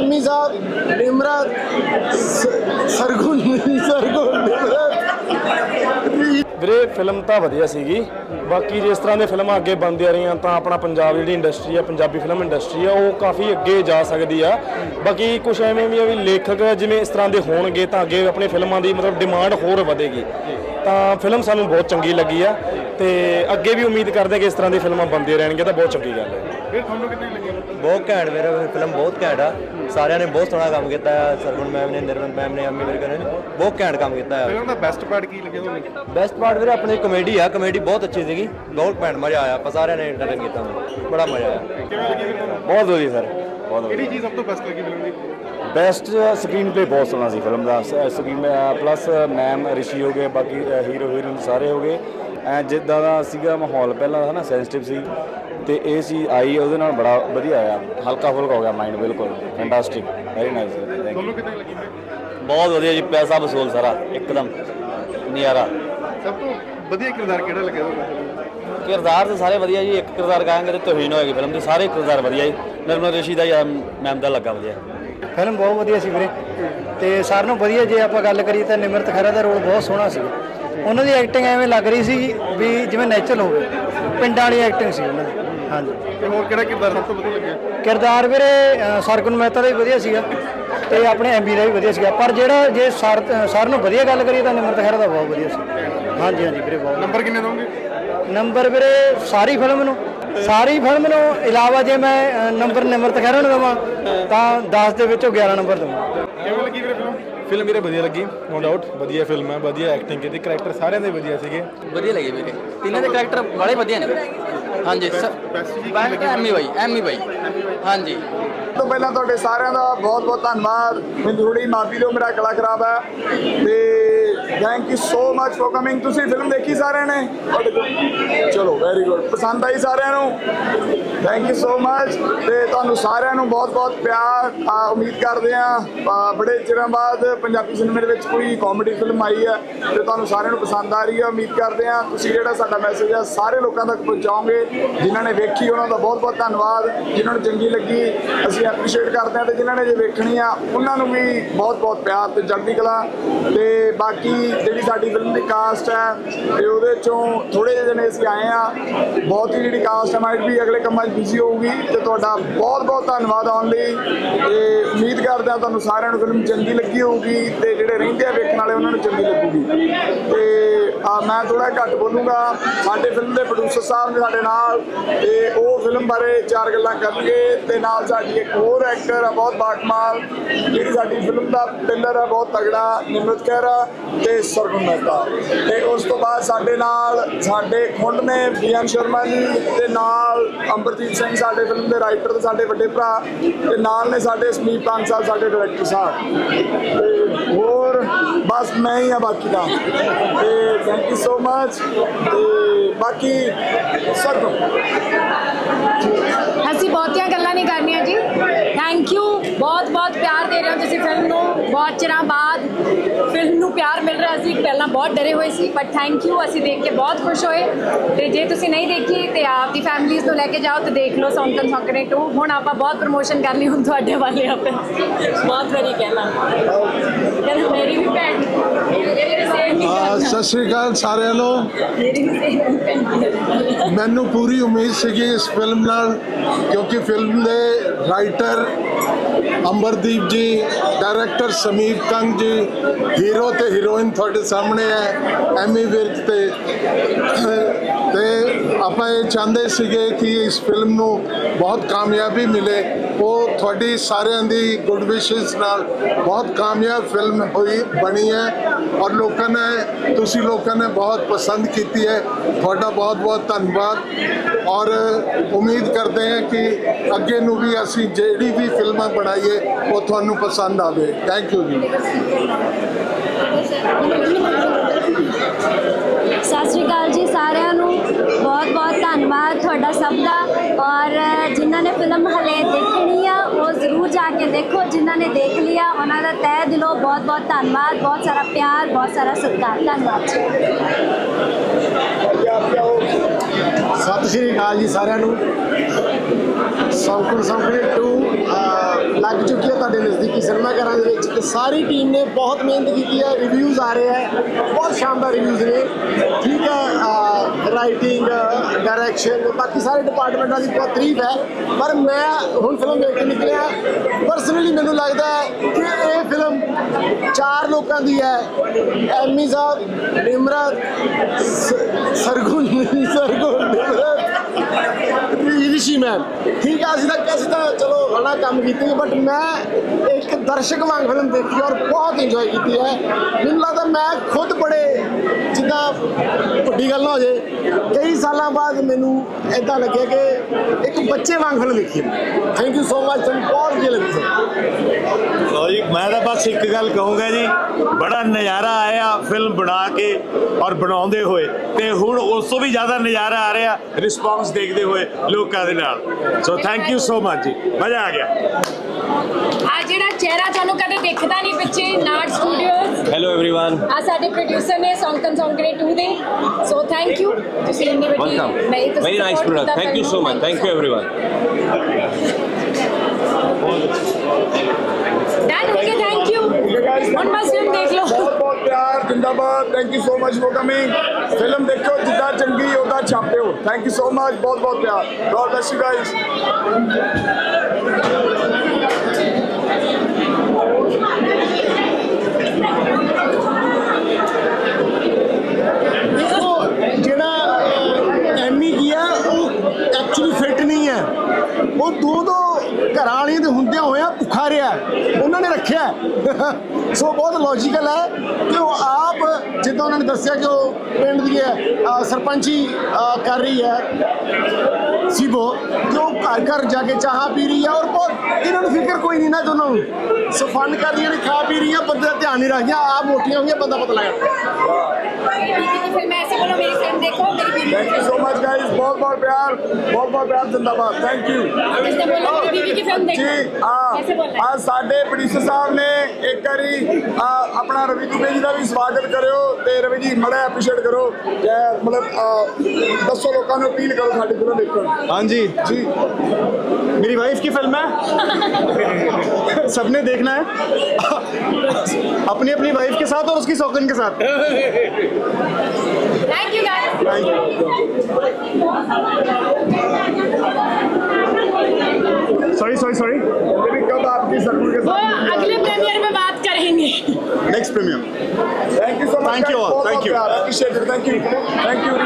ਐਮੀ ਸਾਹਿਬ ਨਿਮਰਤ ਸ- ਸਰਗੁਣ ਵੀਰੇ ਫਿਲਮ ਤਾਂ ਵਧੀਆ ਸੀਗੀ। ਬਾਕੀ ਜਿਸ ਤਰ੍ਹਾਂ ਦੇ ਫਿਲਮਾਂ ਅੱਗੇ ਬਣਦੀਆਂ ਰਹੀਆਂ, ਤਾਂ ਆਪਣਾ ਪੰਜਾਬ ਜਿਹੜੀ ਇੰਡਸਟਰੀ ਆ, ਪੰਜਾਬੀ ਫਿਲਮ ਇੰਡਸਟਰੀ ਆ, ਉਹ ਕਾਫੀ ਅੱਗੇ ਜਾ ਸਕਦੀ ਆ। ਬਾਕੀ ਕੁਝ ਐਵੇਂ ਵੀ ਆ ਵੀ ਲੇਖਕ ਜਿਵੇਂ ਇਸ ਤਰ੍ਹਾਂ ਦੇ ਹੋਣਗੇ, ਤਾਂ ਅੱਗੇ ਆਪਣੇ ਫਿਲਮਾਂ ਦੀ ਮਤਲਬ ਡਿਮਾਂਡ ਹੋਰ ਵਧੇਗੀ। ਤਾਂ ਫਿਲਮ ਸਾਨੂੰ ਬਹੁਤ ਚੰਗੀ ਲੱਗੀ ਆ, ਤੇ ਅੱਗੇ ਵੀ ਉਮੀਦ ਕਰਦੇ ਕਿ ਇਸ ਤਰ੍ਹਾਂ ਦੀ ਫਿਲਮਾਂ ਬਣਦੀਆਂ ਰਹਿਣਗੀਆਂ, ਤਾਂ ਬਹੁਤ ਚੰਗੀ ਗੱਲ ਹੈ। ਬਹੁਤ ਘੈਂਟ ਮੇਰਾ ਫਿਲਮ ਬਹੁਤ ਘੈਂਟ ਆ। ਸਾਰਿਆਂ ਨੇ ਬਹੁਤ ਸੋਹਣਾ ਕੰਮ ਕੀਤਾ ਆ ਸਰਗੁਣ ਮੈਮ ਨੇ ਨਿਰਮਲ ਮੈਮ ਨੇ ਅੰਮੀ ਵਿਰਕ ਨੇ ਬਹੁਤ ਘੈਂਟ ਕੰਮ ਕੀਤਾ ਆ। ਫਿਲਮ ਦਾ ਬੈਸਟ ਪਾਰਟ ਕੀ ਲੱਗਿਆ ਤੁਹਾਨੂੰ? ਬੈਸਟ ਪਾਰਟ ਵੀਰੇ ਆਪਣੀ ਕਮੇਡੀ ਆ ਕਮੇਡੀ ਬਹੁਤ ਅੱਛੀ ਸੀਗੀ। ਬਹੁਤ ਘੈਂਟ ਮਜ਼ਾ ਆਇਆ ਆਪਾਂ ਸਾਰਿਆਂ ਨੇ ਇੰਟਰਟੇਨ ਕੀਤਾ ਬੜਾ ਮਜ਼ਾ ਆਇਆ। ਕਿਵੇਂ ਲੱਗੀ ਫਿਰ ਤੁਹਾਨੂੰ? ਬਹੁਤ ਵਧੀਆ ਸਰ। ਬਹੁਤ ਕਿਹੜੀ ਚੀਜ਼ ਸਭ ਤੋਂ ਬੈਸਟ ਲੱਗੀ ਫਿਲਮ ਦੀ? ਬੈਸਟ ਸਕਰੀਨ ਪਲੇ ਬਹੁਤ ਸੋਹਣਾ ਸੀ ਫਿਲਮ ਦਾ। ਸਕਰੀਨ ਪਲੱਸ ਮੈਮ ਰਿਸ਼ੀ ਹੋ ਗਏ ਬਾਕੀ ਹੀਰੋ ਹੀਰੋਇਨ ਸਾਰੇ ਹੋ ਗਏ। ਐ ਜਿੱਦਾਂ ਦਾ ਸੀਗਾ ਮਾਹੌਲ ਪਹਿਲਾਂ ਹੈ ਨਾ ਸੈਂਸਿਟਿਵ ਸੀ। ਤੇ ਇਹ ਸੀ ਆਈ ਉਹਦੇ ਨਾਲ ਬੜਾ ਵਧੀਆ ਆਇਆ ਹਲਕਾ ਫੁਲਕਾ ਹੋ ਗਿਆ ਮਾਈਂਡ ਬਿਲਕੁਲ। ਫੈਂਟਾਸਟਿਕ ਵੈਰੀ ਨਾਈਸ ਥੈਂਕ ਤੁਹਾਨੂੰ ਕਿੱਦਾਂ ਲੱਗੀ ਫਿਰ? ਬਹੁਤ ਵਧੀਆ ਜੀ ਪੈਸਾ ਵਸੂਲ ਸਾਰਾ ਇੱਕਦਮ। ਨਿਆਰਾ। ਸਭ ਤੋਂ ਵਧੀਆ ਕਿਰਦਾਰ ਕਿਹੜਾ ਲੱਗਿਆ ਤੁਹਾਨੂੰ ਕਿਰਦਾਰ ਤਾਂ ਸਾਰੇ ਵਧੀਆ ਜੀ। ਇੱਕ ਕਿਰਦਾਰ ਕਹਾਂਗੇ ਤੇ ਤੋਹੀਨ ਹੋਏਗੀ ਫਿਲਮ ਦੇ। ਸਾਰੇ ਕਿਰਦਾਰ ਵਧੀਆ ਜੀ। ਨਿਰਮਲ ਰਿਸ਼ੀ ਦਾ ਜਾਂ ਮੈਮ ਦਾ ਲੱਗਾ ਵਧੀਆ। ਫਿਲਮ ਬਹੁਤ ਵਧੀਆ ਸੀ ਵੀਰੇ। ਤੇ ਸਾਰਿਆਂ ਨੂੰ ਵਧੀਆ ਜੇ ਆਪਾਂ ਗੱਲ ਕਰੀਏ ਤਾਂ ਨਿਮਰਤ ਖਹਿਰਾ ਦਾ ਰੋਲ ਬਹੁਤ ਸੋਹਣਾ ਸੀ। ਉਹਨਾਂ ਦੀ ਐਕਟਿੰਗ ਐਵੇਂ ਲੱਗ ਰਹੀ ਸੀ ਵੀ ਜਿਵੇਂ ਨੈਚੁਰਲ ਹੋਵੇ। ਪਿੰਡਾਂ ਵਾਲੀ ਐਕਟਿੰਗ ਸੀ ਉਹਨਾਂ ਦੀ। ਹਾਂਜੀ। ਤੇ ਹੋਰ ਕਿਹੜਾ ਕਿਰਦਾਰ ਸਭ ਤੋਂ ਵਧੀਆ ਲੱਗਿਆ? ਕਿਰਦਾਰ ਵੀਰੇ ਅ, ਸਰਗੁਣ ਮਹਿਤਾ ਦਾ ਵੀ ਵਧੀਆ ਸੀਗਾ ਤੇ ਆਪਣੇ ਐਮਬੀ ਦਾ ਵੀ ਵਧੀਆ ਸੀਗਾ। ਪਰ ਜਿਹੜਾ ਜੇ ਸਰ ਸਾਰਿਆਂ ਨੂੰ ਵਧੀਆ ਗੱਲ ਕਰੀਏ ਤਾਂ ਨਿਮਰਤ ਖਹਿਰਾ ਦਾ ਬਹੁਤ ਵਧੀਆ ਸੀ। ਹਾਂਜੀ ਹਾਂਜੀ ਵੀਰੇ ਬਹੁਤ ਨੰਬਰ ਕਿੰਨੇ ਦੋਗੇ? ਨੰਬਰ ਵੀਰੇ ਸਾਰੀ ਫਿਲਮ ਨੂੰ। ਸਾਰੀ ਫਿਲਮ ਨੂੰ ਇਲਾਵਾ ਜੇ ਮੈਂ ਅ, ਨੰਬਰ ਨਿਮਰਤ ਖਹਿਰਾ ਨੂੰ ਦੇਵਾਂ ਤਾਂ 10 ਦੇ ਵਿੱਚੋਂ 11 ਨੰਬਰ ਦਵਾਂ। ਕਿਵੇਂ ਲੱਗੀ ਵੀਰੇ ਫਿਲਮ? ਫਿਲਮ ਮੇਰੇ ਵਧੀਆ ਲੱਗੀ ਨੋ ਡਾਊਟ ਵਧੀਆ ਫਿਲਮ ਹੈ ਵਧੀਆ ਐਕਟਿੰਗ ਕੀਤੀ ਕਰੈਕਟਰ ਸਾਰਿਆਂ ਦੇ ਵਧੀਆ ਸੀਗੇ। ਵਧੀਆ ਲੱਗੀ ਵੀਰੇ। ਤਿੰਨਾਂ ਦੇ ਕੈਰੈਕਟਰ ਬੜੇ ਵਧੀਆ ਨੇ। ਹਾਂਜੀ best ਜੀ ਬੈਸਟ ਐਮੀ ਬਾਈ ਐਮੀ ਬਾਈ। ਹਾਂਜੀ। ਤੋਂ ਪਹਿਲਾਂ ਤੁਹਾਡੇ ਸਾਰਿਆਂ ਦਾ ਬਹੁਤ ਬਹੁਤ ਧੰਨਵਾਦ। ਮੈਨੂੰ ਥੋੜੀ ਮਾਫੀ ਦਿਓ ਮੇਰਾ ਗਲਾ ਖਰਾਬ ਹੈ। ਤੇ thank you so much for coming ਤੁਸੀਂ ਫਿਲਮ ਦੇਖੀ ਸਾਰਿਆਂ ਨੇ? ਚਲੋ ਵੈਰੀ ਗੁੱਡ ਪਸੰਦ ਆਈ ਸਾਰਿਆਂ ਨੂੰ? ਥੈਂਕ ਯੂ ਸੋ ਮਚ ਤੇ ਤੁਹਾਨੂੰ ਸਾਰਿਆਂ ਨੂੰ ਬਹੁਤ ਬਹੁਤ ਪਿਆਰ। ਆ, ਉਮੀਦ ਕਰਦੇ ਆ ਬੜੇ ਚਿਰਾਂ ਬਾਅਦ ਪੰਜਾਬੀ ਸਿਨੇਮੇ ਦੇ ਵਿੱਚ ਕੋਈ ਕਾਮੇਡੀ ਫਿਲਮ ਆਈ ਹੈ ਤੇ ਤੁਹਾਨੂੰ ਸਾਰਿਆਂ ਨੂੰ ਪਸੰਦ ਆ ਰਹੀ ਹੈ। ਉਮੀਦ ਕਰਦੇ ਆ ਤੁਸੀਂ ਜਿਹੜਾ ਸਾਡਾ ਮੈਸੇਜ ਆ ਸਾਰੇ ਲੋਕਾਂ ਤੱਕ ਪਹੁੰਚਾਓਗੇ। ਜਿਨ੍ਹਾਂ ਨੇ ਵੇਖੀ ਉਹਨਾਂ ਦਾ ਬਹੁਤ ਬਹੁਤ ਧੰਨਵਾਦ। ਜਿਨ੍ਹਾਂ ਨੂੰ ਚੰਗੀ ਲੱਗੀ ਅਸੀਂ ਐਪਰੀਸ਼ੀਏਟ ਕਰਦੇ ਹਾਂ ਤੇ ਜਿਨ੍ਹਾਂ ਨੇ ਜੇ ਵੇਖਣੀ ਆ ਉਹਨਾਂ ਨੂੰ ਵੀ ਬਹੁਤ ਬਹੁਤ ਪਿਆਰ ਤੇ ਚੜ੍ਹਦੀ ਕਲਾ। ਤੇ ਬਾਕੀ ਜਿਹੜੀ ਸਾਡੀ ਫਿਲਮ ਦੀ ਕਾਸਟ ਹੈ ਤੇ ਉਹਦੇ ਚੋਂ ਥੋੜੇ ਜਿਹੇ ਜਣੇ ਅਸੀਂ ਆਏ ਆ ਬਹੁਤ ਹੀ ਜਿਹੜੀ ਕਾਸਟ ਹੈ ਮਾਈਟ ਵੀ ਅਗਲੇ ਕੰਮਾਂ 'ਚ ਬਿਜ਼ੀ ਹੋਊਗੀ ਤੇ ਤੁਹਾਡਾ ਬਹੁਤ ਬਹੁਤ ਧੰਨਵਾਦ ਆਉਣ ਲਈ। ਤੇ ਉਮੀਦ ਕਰਦੇ ਹਾਂ ਤੁਹਾਨੂੰ ਸਾਰਿਆਂ ਨੂੰ ਫਿਲਮ ਚੰਗੀ ਲੱਗੀ ਹੋਊਗੀ ਤੇ ਜਿਹੜੇ ਰਹਿੰਦੇ ਆ ਵੇਖਣ ਵਾਲੇ ਉਹਨਾਂ ਨੂੰ ਚੰਗੀ ਲੱਗੂਗੀ। ਤੇ ਆ, ਮੈਂ ਥੋੜਾ ਘੱਟ ਬੋਲੂੰਗਾ। ਸਾਡੇ ਫਿਲਮ ਦੇ ਪ੍ਰੋਡਿਊਸਰ ਸਾਹਿਬ ਨੇ ਸਾਡੇ ਨਾਲ ਤੇ ਉਹ ਫਿਲਮ ਬਾਰੇ ਚਾਰ ਗੱਲਾਂ ਕਰਨਗੇ ਤੇ ਨਾਲ ਸਾਡੀ ਇੱਕ ਹੋਰ ਐਕਟਰ ਆ ਬਹੁਤ ਬਾਟਮਾਲ ਜਿਹੜੀ ਸਾਡੀ ਫਿਲਮ ਦਾ ਪਿਲਰ ਆ ਬਹੁਤ ਤਗੜਾ ਨਿਮਰਤ ਖਹਿਰਾ। ਤੇ ਸਰਗੁਣ ਮਹਿਤਾ ਤੇ ਉਸ ਤੋਂ ਬਾਅਦ ਸਾਡੇ ਨਾਲ ਸਾਡੇ ਖੁੰਡ ਨੇ ਬੀਐਨ ਸ਼ਰਮਾ ਜੀ ਤੇ ਨਾਲ ਅੰਬਰਜੀਤ ਸਿੰਘ ਸਾਡੇ ਫਿਲਮ ਦੇ ਰਾਈਟਰ ਤੇ ਸਾਡੇ ਵੱਡੇ ਭਰਾ ਤੇ ਨਾਲ ਨੇ ਸਾਡੇ ਸਮੀਪ ਪਾਨ ਸਾਹਿਬ, ਸਾਡੇ ਡਾਇਰੈਕਟਰ ਸਾਹਿਬ। ਤੇ ਹੋਰ ਬਸ ਮੈਂ ਹੀ ਆ ਬਾਕੀ ਦਾ। ਤੇ ਥੈਂਕ ਯੂ ਸੋ ਮਚ ਤੇ ਬਾਕੀ ਸਰਗੁਣ ਅਸੀਂ ਬਹੁਤੀਆਂ ਗੱਲਾਂ ਨਹੀਂ ਕਰਨੀਆਂ ਜੀ। ਥੈਂਕ ਯੂ ਬਹੁਤ ਬਹੁਤ ਪਿਆਰ ਦੇ ਰਹੇ ਹੋ ਤੁਸੀਂ ਫਿਲਮ ਨੂੰ। ਬਹੁਤ ਚਿਰਾਂ ਪਿਆਰ ਮਿਲ ਰਿਹਾ ਸੀ ਪਹਿਲਾਂ ਬਹੁਤ ਡਰੇ ਹੋਏ ਸੀ ਬਟ ਥੈਂਕ ਯੂ ਅਸੀਂ ਦੇਖ ਕੇ ਬਹੁਤ ਖੁਸ਼ ਹੋਏ। ਤੇ ਜੇ ਤੁਸੀਂ ਨਹੀਂ ਦੇਖੀ ਤੇ ਆਪਦੀ ਫੈਮਲੀਜ਼ ਨੂੰ ਲੈ ਕੇ ਜਾਓ ਤੇ ਦੇਖ ਲਓ ਸੌਂਕਣ ਸੌਂਕਣੇ 2 ਹੁਣ ਆਪਾਂ ਬਹੁਤ ਪ੍ਰਮੋਸ਼ਨ ਕਰਨੀ ਹੁਣ ਤੁਹਾਡੇ ਵਾਲੇ ਆਪੇ। ਬਹੁਤ ਵਾਰੀ ਕਹਿਣਾ। ਯਾਰ ਮੇਰੀ ਵੀ ਭੈਣ ਸਤਿ ਸ਼੍ਰੀ ਅਕਾਲ ਸਾਰਿਆਂ ਨੂੰ। ਮੈਨੂੰ ਪੂਰੀ ਉਮੀਦ ਸੀਗੀ ਇਸ ਫਿਲਮ ਨਾਲ ਕਿਉਂਕਿ ਫਿਲਮ ਦੇ ਰਾਈਟਰ ਅੰਬਰਦੀਪ ਜੀ ਡਾਇਰੈਕਟਰ ਸਮੀਪ ਕੰਗ ਜੀ ਹੀਰੋ ਤੇ ਹੀਰੋਇਨ ਤੁਹਾਡੇ ਸਾਹਮਣੇ ਹੈ, ਐਮੀ ਵਿਰਕ ਤੇ ਤੇ ਆਪਾਂ ਇਹ ਚਾਹੁੰਦੇ ਸੀਗੇ ਕਿ ਇਸ ਫਿਲਮ ਨੂੰ ਬਹੁਤ ਕਾਮਯਾਬੀ ਮਿਲੇ। ਉਹ ਤੁਹਾਡੀ ਸਾਰਿਆਂ ਦੀ ਗੁੱਡ ਵਿਸ਼ੇਸ ਨਾਲ ਬਹੁਤ ਕਾਮਯਾਬ ਫਿਲਮ ਹੋਈ, ਬਣੀ ਹੈ। ਔਰ ਲੋਕਾਂ ਨੇ, ਤੁਸੀਂ ਲੋਕਾਂ ਨੇ ਬਹੁਤ ਪਸੰਦ ਕੀਤੀ ਹੈ। ਤੁਹਾਡਾ ਬਹੁਤ ਬਹੁਤ ਧੰਨਵਾਦ। ਔਰ ਉਮੀਦ ਕਰਦੇ ਹਾਂ ਕਿ ਅੱਗੇ ਨੂੰ ਵੀ ਅਸੀਂ ਜਿਹੜੀ ਵੀ ਫਿਲਮਾਂ ਬਣਾਈਏ, ਉਹ ਤੁਹਾਨੂੰ ਪਸੰਦ ਆਵੇ। ਥੈਂਕ ਯੂ ਜੀ। ਸਤਿ ਸ਼੍ਰੀ ਅਕਾਲ ਜੀ ਸਾਰਿਆਂ ਨੂੰ। ਬਹੁਤ ਬਹੁਤ ਧੰਨਵਾਦ ਤੁਹਾਡਾ ਸਭ ਦਾ। ਔਰ ਜਿਨ੍ਹਾਂ ਨੇ ਫਿਲਮ ਹਲੇ ਦੇਖਣੀ ਆ, ਉਹ ਜ਼ਰੂਰ ਜਾ ਕੇ ਦੇਖੋ, ਜਿਨ੍ਹਾਂ ਨੇ ਦੇਖ ਲਿਆ, ਉਹਨਾਂ ਦਾ ਤਹਿ ਦਿਲੋਂ ਬਹੁਤ ਬਹੁਤ ਧੰਨਵਾਦ, ਬਹੁਤ ਸਾਰਾ ਪਿਆਰ, ਬਹੁਤ ਸਾਰਾ ਸਤਿਕਾਰ। ਧੰਨਵਾਦ ਸਤਿ ਸ਼੍ਰੀ ਅਕਾਲ ਜੀ ਸਾਰਿਆਂ ਨੂੰ। ਸੌਂਕਣ ਸੌਂਕਣੇ 2 ਲੱਗ ਚੁੱਕੀ ਹੈ ਤੁਹਾਡੇ ਨਜ਼ਦੀਕੀ ਸਿਨੇਮਾ ਘਰਾਂ ਦੇ ਵਿੱਚ ਤੇ ਸਾਰੀ ਟੀਮ ਨੇ ਬਹੁਤ ਮਿਹਨਤ ਕੀਤੀ ਹੈ ਰਿਵਿਊਜ਼ ਆ ਰਹੇ ਹੈ, ਬਹੁਤ ਸ਼ਾਨਦਾਰ ਰਿਵਿਊਜ਼ ਨੇ। ਠੀਕ ਹੈ ਰਾਈਟਿੰਗ ਡਾਇਰੈਕਸ਼ਨ ਬਾਕੀ ਸਾਰੇ ਡਿਪਾਰਟਮੈਂਟਾਂ ਦੀ ਬਹੁਤ ਤਾਰੀਫ ਹੈ। ਪਰ ਮੈਂ ਹੁਣ ਫਿਲਮ ਦੇਖ ਕੇ ਨਿਕਲਿਆ ਪਰਸਨਲੀ ਮੈਨੂੰ ਲੱਗਦਾ ਹੈ ਕਿ ਇਹ ਫਿਲਮ ਚਾਰ ਲੋਕਾਂ ਦੀ ਹੈ। ਐਮੀ ਸਾਹਿਬ, ਨਿਮਰਤ, ਸ- ਸਰਗੁਣ ਸਰਗੁਣ ਰਿਸ਼ੀ ਮੈਮ ਠੀਕ ਆ ਅਸੀਂ ਤਾਂ ਅਸੀਂ ਤਾਂ ਚਲੋ ਹਣਾ ਕੰਮ ਕੀਤੇ ਬਟ ਮੈਂ ਇੱਕ ਦਰਸ਼ਕ ਵਾਂਗ ਫਿਲਮ ਦੇਖੀ ਔਰ ਬਹੁਤ ਇੰਜੋਏ ਕੀਤੀ ਹੈ। ਮੈਨੂੰ ਲੱਗਦਾ ਮੈਂ ਖੁਦ ਬੜੇ ਜਿੱਦਾਂ ਵੱਡੀ ਗੱਲ ਨਾ ਹੋ ਜੇ ਕਈ ਸਾਲਾਂ ਬਾਅਦ ਮੈਨੂੰ ਇਦਾਂ ਲੱਗਿਆ ਕਿ ਇੱਕ ਬੱਚੇ ਵਾਂਗ ਫਿਲਮ ਦੇਖੀ ਥੈਂਕ ਯੂ ਸੋ ਮਚ ਤੁਹਾਨੂੰ ਬਹੁਤ ਵਧੀਆ ਲੱਗੀ ਸਰ ਲਓ ਜੀ, ਮੈਂ ਤਾਂ ਬਸ ਇੱਕ ਗੱਲ ਕਹੂੰਗਾ ਜੀ, ਬੜਾ ਨਜ਼ਾਰਾ ਆਇਆ ਫਿਲਮ ਬਣਾ ਕੇ ਔਰ ਬਣਾਉਂਦੇ ਹੋਏ। ਤੇ ਹੁਣ ਉਸ ਤੋਂ ਵੀ ਜ਼ਿਆਦਾ ਨਜ਼ਾਰਾ ਆ ਰਿਹਾ ਰਿਸਪਾਂਸ ਦੇਖਦੇ ਹੋਏ ਲੋਕਾਂ ਦੇ ਨਾਲ। So thank you so much ਜੀ। ਮਜ਼ਾ ਆ ਗਿਆ। ਆ ਜਿਹੜਾ ਚਿਹਰਾ ਤੁਹਾਨੂੰ ਕਦੇ ਦਿਖਦਾ ਨਹੀਂ ਪਿੱਛੇ ਨਾਟ ਸਟੂਡੀਓਜ਼ ਹੈਲੋ एवरीवन ਆ ਸਾਡੇ ਪ੍ਰੋਡਿਊਸਰ ਨੇ ਸੌਂਗ ਕਮ ਸੌਂਗ ਗ੍ਰੇ 2 ਦੇ। ਸੋ ਥੈਂਕ ਯੂ ਤੁਸੀਂ ਇੰਨੀ ਵੱਡੀ ਵੈਲਕਮ ਨਹੀਂ ਤੁਸੀਂ ਵੈਰੀ ਨਾਈਸ support ਪ੍ਰੋਡਕਟ ਕੀਤਾ thank you so much thank you everyone Done ਹੋ ਗਿਆ ਥੈਂਕ ਯੂ ਹੁਣ ਬਸ film ਦੇਖ ਲਓ ਬਹੁਤ ਬਹੁਤ ਪਿਆਰ ਜਿੰਦਾਬਾਦ thank you so much for coming film ਦੇਖੋ ਜਿੱਦਾਂ ਚੰਗੀ ਉਹਦਾ ਛਾਪਿਓ ਥੈਂਕ ਯੂ ਸੋ ਮਚ ਬਹੁਤ ਬਹੁਤ ਪਿਆਰ ਗੋਡ ਬlesਸ ਯੂ ਗਾਇਜ਼ ਉਹ ਦੋ ਦੋ ਘਰਾਂ ਵਾਲੀਆਂ ਦੇ ਹੁੰਦਿਆਂ ਹੋਇਆ ਭੁੱਖਾ ਰਿਹਾ ਉਹਨਾਂ ਨੇ ਰੱਖਿਆ ਸੋ ਬਹੁਤ ਲੌਜੀਕਲ ਹੈ ਕਿ ਉਹ ਆਪ ਜਿੱਦਾਂ ਉਹਨਾਂ ਨੇ ਦੱਸਿਆ ਕਿ ਉਹ ਪਿੰਡ ਦੀ ਹੈ, ਅਹ ਸਰਪੰਚੀ ਕਰ ਰਹੀ ਹੈ। ਸੀਬੋ ਕਿ ਉਹ ਘਰ ਘਰ ਜਾ ਕੇ ਚਾਹ ਪੀ ਰਹੀ ਹੈ ਔਰ ਬਹੁਤ ਇਹਨਾਂ ਨੂੰ ਫਿਕਰ ਕੋਈ ਨਹੀਂ ਨਾ ਦੋਨਾਂ ਨੂੰ। ਸੋ ਫਨ ਕਰ ਰਹੀਆਂ ਨੇ ਖਾ ਪੀ ਰਹੀਆਂ ਬੰਦੇ ਦਾ ਧਿਆਨ ਨਹੀਂ ਰੱਖਦੀਆਂ ਆਪ ਮੋਟੀਆਂ ਹੋਈਆਂ ਬੰਦਾ ਪਤਾ ਲੱਗਦਾ मेरी बीवी की फिल्म है, ऐसे बोलो मेरी फिल्म देखो मेरी बीवी thank you so much guys ਬਹੁਤ ਬਹੁਤ ਪਿਆਰ ਬਹੁਤ ਬਹੁਤ ਪਿਆਰ ਜਿੰਦਾਬਾਦ ਥੈਂਕ ਯੂ जिसने बोला मेरी बीवी की फिल्म देखो ਜੀ ऐसे बोलना ਆ है। ਸਾਡੇ ਪ੍ਰੋਡਿਊਸਰ ਸਾਹਿਬ ਨੇ ਇੱਕ ਵਾਰੀ ਆਹ, ਆਪਣਾ ਰਵੀ ਦੁਬੇ ਜੀ ਦਾ ਵੀ ਸਵਾਗਤ ਕਰਿਓ ਤੇ ਰਵੀ ਜੀ ਮੜਾ ਐਪਰੀਸ਼ੀਏਟ ਕਰੋ ਜੈ ਮਤਲਬ ਆਹ, ਦੱਸੋ ਲੋਕਾਂ ਨੂੰ ਅਪੀਲ ਕਰੋ ਸਾਡੀ ਫਿਲਮ ਦੇਖਣ हाँ जी ਜੀ मेरी वाइफ की फिल्म है सबने देखना है अपनी अपनी वाइफ के साथ और उसकी सौकन के साथ thank you guys sorry sorry sorry मेरी कब आपकी सरगुण के वो साथ अगले प्रीमियर में बात करेंगे next premium thank you so much Thank you all. Thank you. Appreciate thank you thank you